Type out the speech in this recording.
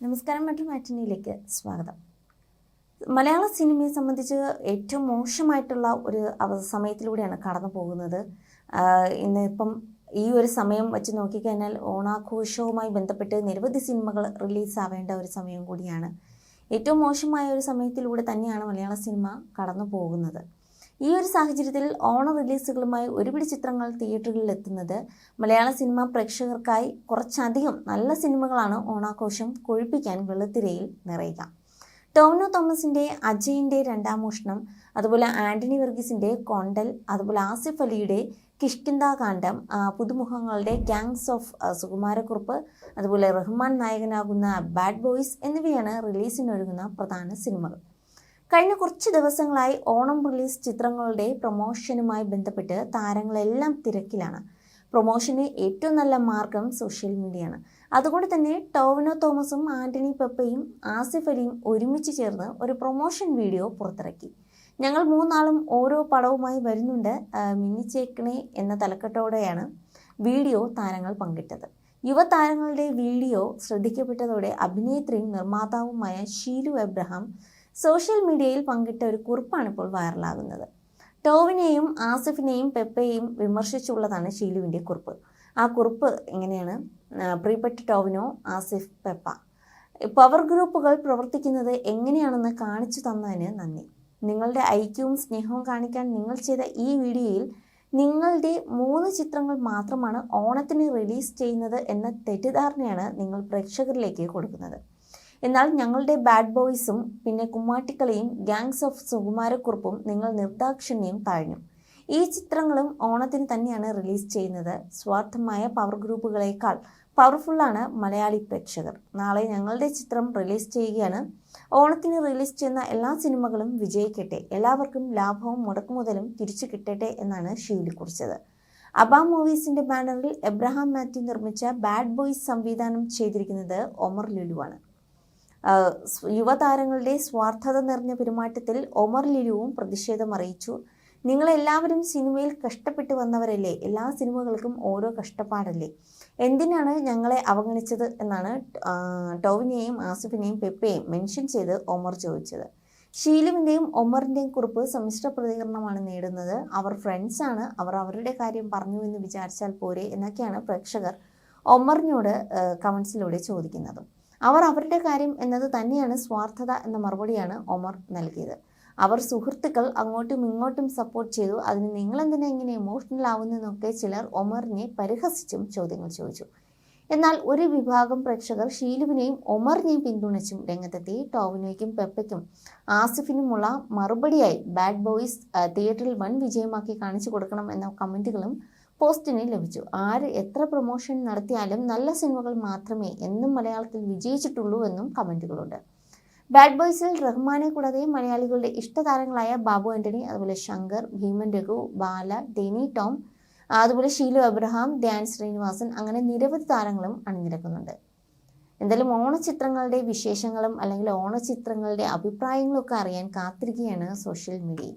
നമസ്കാരം മറ്റു മാറ്റിനിയിലേക്ക് സ്വാഗതം. മലയാള സിനിമയെ സംബന്ധിച്ച് ഏറ്റവും മോശമായിട്ടുള്ള ഒരു അവ സമയത്തിലൂടെയാണ് കടന്നു പോകുന്നത്. ഇന്നിപ്പം ഈ ഒരു സമയം വെച്ച് നോക്കിക്കഴിഞ്ഞാൽ ഓണാഘോഷവുമായി ബന്ധപ്പെട്ട് നിരവധി സിനിമകൾ റിലീസാവേണ്ട ഒരു സമയം കൂടിയാണ്. ഏറ്റവും മോശമായ ഒരു സമയത്തിലൂടെ തന്നെയാണ് മലയാള സിനിമ കടന്നു പോകുന്നത്. ഈ ഒരു സാഹചര്യത്തിൽ ഓണ റിലീസുകളുമായി ഒരുപിടി ചിത്രങ്ങൾ തിയേറ്ററുകളിൽ എത്തുന്നത് മലയാള സിനിമ പ്രേക്ഷകർക്കായി കുറച്ചധികം നല്ല സിനിമകളാണ് ഓണാഘോഷം കൊഴുപ്പിക്കാൻ വെളുത്തിരയിൽ നിറയുക. ടോമിനോ തോമസിന്റെ അജയിന്റെ രണ്ടാം മോഷണം അതുപോലെ ആന്റണി വർഗീസിന്റെ കൊണ്ടൽ അതുപോലെ ആസിഫ് അലിയുടെ കിഷ്കിന്താകാന്ഡം പുതുമുഖങ്ങളുടെ ഗാങ്സ് ഓഫ് സുകുമാരക്കുറുപ്പ് അതുപോലെ റഹ്മാൻ നായകനാകുന്ന ബാഡ് ബോയ്സ് എന്നിവയാണ് റിലീസിനൊരുങ്ങുന്ന പ്രധാന സിനിമകൾ കഴിഞ്ഞ കുറച്ച് ദിവസങ്ങളായി ഓണം റിലീസ് ചിത്രങ്ങളുടെ പ്രൊമോഷനുമായി ബന്ധപ്പെട്ട് താരങ്ങളെല്ലാം തിരക്കിലാണ്. പ്രൊമോഷന് ഏറ്റവും നല്ല മാർഗം സോഷ്യൽ മീഡിയയാണ്. അതുകൊണ്ട് തന്നെ ടോവിനോ തോമസും ആന്റണി പെപ്പയും ആസിഫ് അലിയും ഒരുമിച്ച് ചേർന്ന് ഒരു പ്രൊമോഷൻ വീഡിയോ പുറത്തിറക്കി. ഞങ്ങൾ മൂന്നാളും ഓരോ പടവുമായി വരുന്നുണ്ട് മിന്നി മിന്നിച്ചേക്കണേ എന്ന തലക്കെട്ടോടെയാണ് വീഡിയോ താരങ്ങൾ പങ്കിട്ടത്. യുവതാരങ്ങളുടെ വീഡിയോ ശ്രദ്ധിക്കപ്പെട്ടതോടെ അഭിനേത്രിയും നിർമ്മാതാവുമായ ഷീലു എബ്രഹാം സോഷ്യൽ മീഡിയയിൽ പങ്കിട്ട ഒരു കുറിപ്പാണ് ഇപ്പോൾ വൈറലാകുന്നത്. ടോവിനെയും ആസിഫിനെയും പെപ്പയെയും വിമർശിച്ചുള്ളതാണ് ഷീലുവിന്റെ കുറിപ്പ്. ആ കുറിപ്പ് എങ്ങനെയാണ്? പ്രിയപ്പെട്ട ടോവിനോ ആസിഫ് പെപ്പ. പവർ ഗ്രൂപ്പുകൾ പ്രവർത്തിക്കുന്നത് എങ്ങനെയാണെന്ന് കാണിച്ചു തന്നതിന് നന്ദി. നിങ്ങളുടെ ഐക്യവും സ്നേഹവും കാണിക്കാൻ നിങ്ങൾ ചെയ്ത ഈ വീഡിയോയിൽ നിങ്ങളുടെ മൂന്ന് ചിത്രങ്ങൾ മാത്രമാണ് ഓണത്തിന് റിലീസ് ചെയ്യുന്നത് എന്ന തെറ്റിദ്ധാരണയാണ് നിങ്ങൾ പ്രേക്ഷകരിലേക്ക് കൊടുക്കുന്നത്. എന്നാൽ ഞങ്ങളുടെ ബാഡ് ബോയ്സും പിന്നെ കുമ്മാട്ടിക്കളിയും ഗാങ്സ് ഓഫ് സുകുമാരക്കുറുപ്പും നിങ്ങൾ നിർദാക്ഷിണ്യം താഴ്ന്നു ഈ ചിത്രങ്ങളും ഓണത്തിന് തന്നെയാണ് റിലീസ് ചെയ്യുന്നത്. സ്വാർത്ഥമായ പവർ ഗ്രൂപ്പുകളേക്കാൾ പവർഫുള്ളാണ് മലയാളി പ്രേക്ഷകർ. നാളെ ഞങ്ങളുടെ ചിത്രം റിലീസ് ചെയ്യുകയാണ്. ഓണത്തിന് റിലീസ് ചെയ്യുന്ന എല്ലാ സിനിമകളും വിജയിക്കട്ടെ. എല്ലാവർക്കും ലാഭവും മുടക്കുമുതലും തിരിച്ചു കിട്ടട്ടെ എന്നാണ് ഷീലി കുറിച്ചത്. അബ മൂവീസിന്റെ ബാനറിൽ എബ്രഹാം മാത്യു നിർമ്മിച്ച ബാഡ് ബോയ്സ് സംവിധാനം ചെയ്തിരിക്കുന്നത് ഒമർ ലുലുവാണ് യുവതാരങ്ങളുടെ സ്വാർത്ഥത നിറഞ്ഞ പെരുമാറ്റത്തിൽ ഒമർ ലിരുവും പ്രതിഷേധം അറിയിച്ചു. നിങ്ങളെല്ലാവരും സിനിമയിൽ കഷ്ടപ്പെട്ട് വന്നവരല്ലേ? എല്ലാ സിനിമകൾക്കും ഓരോ കഷ്ടപ്പാടല്ലേ? എന്തിനാണ് ഞങ്ങളെ അവഗണിച്ചത് എന്നാണ് ടോവിനെയും ആസിഫിനെയും പെപ്പയെയും മെൻഷൻ ചെയ്ത് ഒമർ ചോദിച്ചത്. ഷീലുവിന്റെയും ഒമറിന്റെയും കുറിപ്പ് സമ്മിശ്ര പ്രതികരണമാണ് നേടുന്നത്. അവർ ഫ്രണ്ട്സാണ് അവർ അവരുടെ കാര്യം പറഞ്ഞു എന്ന് വിചാരിച്ചാൽ പോരെ എന്നൊക്കെയാണ് പ്രേക്ഷകർ ഒമറിനോട് കമൻസിലൂടെ ചോദിക്കുന്നത്. അവർ അവരുടെ കാര്യം എന്നത് തന്നെയാണ് സ്വാർത്ഥത എന്ന മറുപടിയാണ് ഒമർ നൽകിയത്. അവർ സുഹൃത്തുക്കൾ അങ്ങോട്ടും ഇങ്ങോട്ടും സപ്പോർട്ട് ചെയ്തു. അതിന് നിങ്ങളെന്തിനാ ഇങ്ങനെ ഇമോഷണൽ ആവുന്നതെന്നൊക്കെ ചിലർ ഒമറിനെ പരിഹസിച്ചും ചോദ്യങ്ങൾ ചോദിച്ചു. എന്നാൽ ഒരു വിഭാഗം പ്രേക്ഷകർ ഷീലുവിനെയും ഒമറിനെയും പിന്തുണച്ചും രംഗത്തെത്തി. ടോവിനോയ്ക്കും പെപ്പയ്ക്കും ആസിഫിനുമുള്ള മറുപടിയായി ബാഡ് ബോയ്സ് തിയേറ്ററിൽ വൻ വിജയമാക്കി കാണിച്ചു കൊടുക്കണം എന്ന കമന്റുകളും പോസ്റ്റിന് ലഭിച്ചു. ആര് എത്ര പ്രൊമോഷൻ നടത്തിയാലും നല്ല സിനിമകൾ മാത്രമേ എന്നും മലയാളത്തിൽ വിജയിച്ചിട്ടുള്ളൂ എന്നും കമന്റുകളുണ്ട് ബാഡ് ബോയ്സിൽ റഹ്മാനെ കൂടാതെ മലയാളികളുടെ ഇഷ്ടതാരങ്ങളായ ബാബു ആന്റണി അതുപോലെ ശങ്കർ ഭീമൻ രഘു ബാല ഡെനി ടോം അതുപോലെ ഷീലു അബ്രഹാം ധ്യാൻ ശ്രീനിവാസൻ അങ്ങനെ നിരവധി താരങ്ങളും അണിനിരക്കുന്നുണ്ട്. എന്തായാലും ഓണച്ചിത്രങ്ങളുടെ വിശേഷങ്ങളും അല്ലെങ്കിൽ ഓണച്ചിത്രങ്ങളുടെ അഭിപ്രായങ്ങളൊക്കെ അറിയാൻ കാത്തിരിക്കുകയാണ് സോഷ്യൽ മീഡിയയിൽ